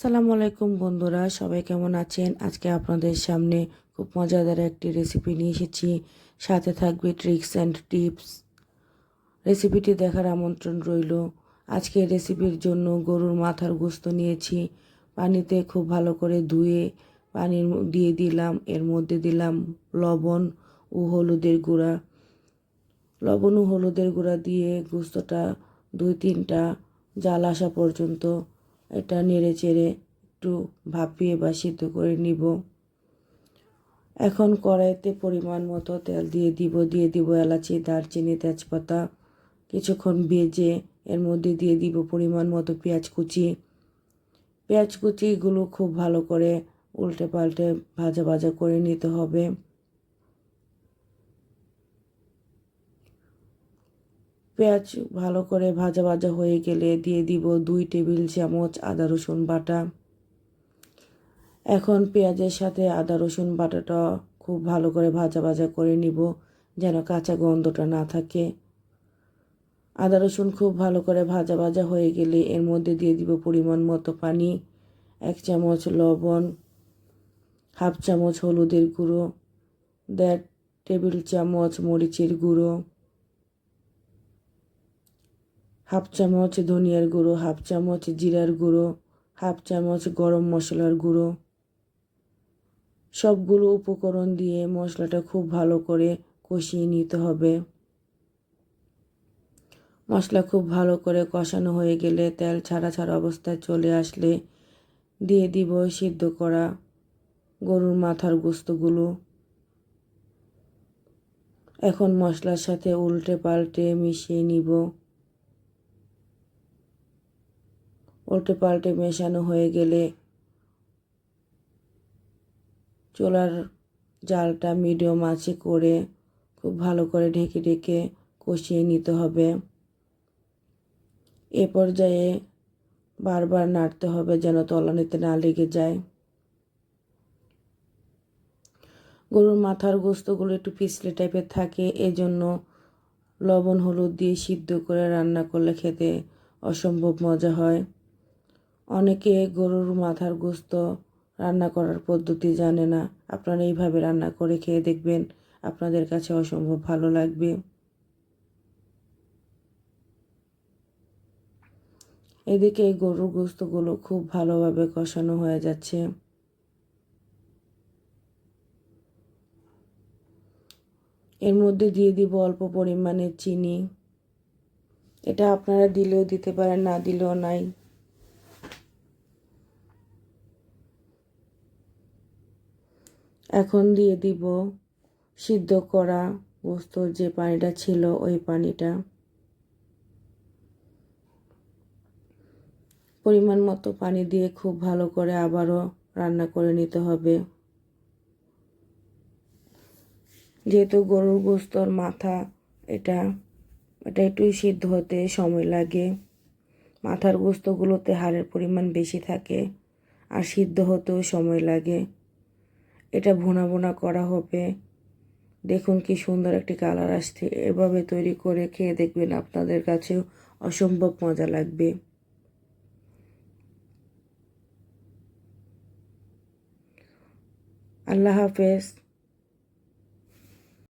সালামু আলাইকুম বন্ধুরা, সবাই কেমন আছেন? আজকে আপনাদের সামনে খুব মজাদার একটি রেসিপি নিয়ে এসেছি। সাথে থাকবে ট্রিক্স অ্যান্ড টিপস রেসিপিটি দেখার আমন্ত্রণ রইল। আজকে রেসিপির জন্য গরুর মাথার গোস্ত নিয়েছি। পানিতে খুব ভালো করে ধুয়ে পানির দিয়ে দিলাম। এর মধ্যে দিলাম লবণ ও হলুদের গুঁড়া। লবণ ও হলুদের গুঁড়া দিয়ে গোস্তটা দুই তিনটা জাল আসা পর্যন্ত এটা নেড়ে চেড়ে একটু ভাপিয়ে বা সিদ্ধ করে নিব। এখন কড়াইতে পরিমাণ মতো তেল দিয়ে দিব দিয়ে দিব এলাচি, দারচিনি, তেজপাতা, কিছুক্ষণ ভেজে এর মধ্যে দিয়ে দিব পরিমাণ মতো পেঁয়াজ কুচি। পেঁয়াজ কুচিগুলো খুব ভালো করে উল্টে পাল্টে ভাজা ভাজা করে নিতে হবে। পেঁয়াজ ভালো করে ভাজা ভাজা হয়ে গেলে দিয়ে দিব দুই টেবিল চামচ আদা রসুন বাটা। এখন পেঁয়াজের সাথে আদা রসুন বাটাটা খুব ভালো করে ভাজা ভাজা করে নিব যেন কাঁচা গন্ধটা না থাকে। আদা রসুন খুব ভালো করে ভাজা ভাজা হয়ে গেলে এর মধ্যে দিয়ে দিব পরিমাণ মতো পানি, এক চামচ লবণ, হাফ চামচ হলুদের গুঁড়ো, দেড় টেবিল চামচ মরিচের গুঁড়ো। হাফ চামচ ধনিয়ার গুঁড়ো, হাফ চামচ জিরার গুঁড়ো, হাফ চামচ গরম মশলার গুঁড়ো। সবগুলো উপকরণ দিয়ে মশলাটা খুব ভালো করে কষিয়ে নিতে হবে। মশলা খুব ভালো করে কষানো হয়ে গেলে তেল ছাড়া ছাড়া অবস্থায় চলে আসলে দিয়ে দিব সিদ্ধ করা গরুর মাথার গোস্তগুলো এখন মশলার সাথে উল্টে পাল্টে মিশিয়ে নিব। উল্টে পাল্টে মেশানো হয়ে গেলে চোলার জালটা মিডিয়াম আছে করে খুব ভালো করে ঢেকে ঢেকে কষিয়ে নিতে হবে। এ পর্যায়ে বারবার নাড়তে হবে যেন তলানিতে না লেগে যায়। গরুর মাথার গোস্তগুলো একটু পিছলে টাইপের থাকে, এজন্য লবণ, হলুদ দিয়ে সিদ্ধ করে রান্না করলে খেতে অসম্ভব মজা হয়। অনেকে গরুর মাথার গোস্ত রান্না করার পদ্ধতি জানে না। আপনারা এইভাবে রান্না করে খেয়ে দেখবেন আপনাদের কাছে অসম্ভব ভালো লাগবে। এদিকে গরুর গোস্তগুলো খুব ভালোভাবে কষানো হয়ে যাচ্ছে। এর মধ্যে দিয়ে দিব অল্প পরিমাণে চিনি। এটা আপনারা দিলেও দিতে পারেন, না দিলেও নাই। এখন দিয়ে দিব সিদ্ধ করা বস্তুর যে পানিটা ছিল ওই পানিটা। পরিমাণ মতো পানি দিয়ে খুব ভালো করে আবারও রান্না করে নিতে হবে। যেহেতু গরুর গোস্তর মাথা, এটা এটা একটু সিদ্ধ হতে সময় লাগে। মাথার গোস্তগুলোতে হাড়ের পরিমাণ বেশি থাকে আর সিদ্ধ হতেও সময় লাগে। এটা ভোনা ভোনা করা হবে। দেখুন কি সুন্দর একটি কালার আসছে। এভাবে তৈরি করে খেয়ে দেখবেন আপনাদের কাছেও অসম্ভব মজা লাগবে। আল্লাহ হাফেজ।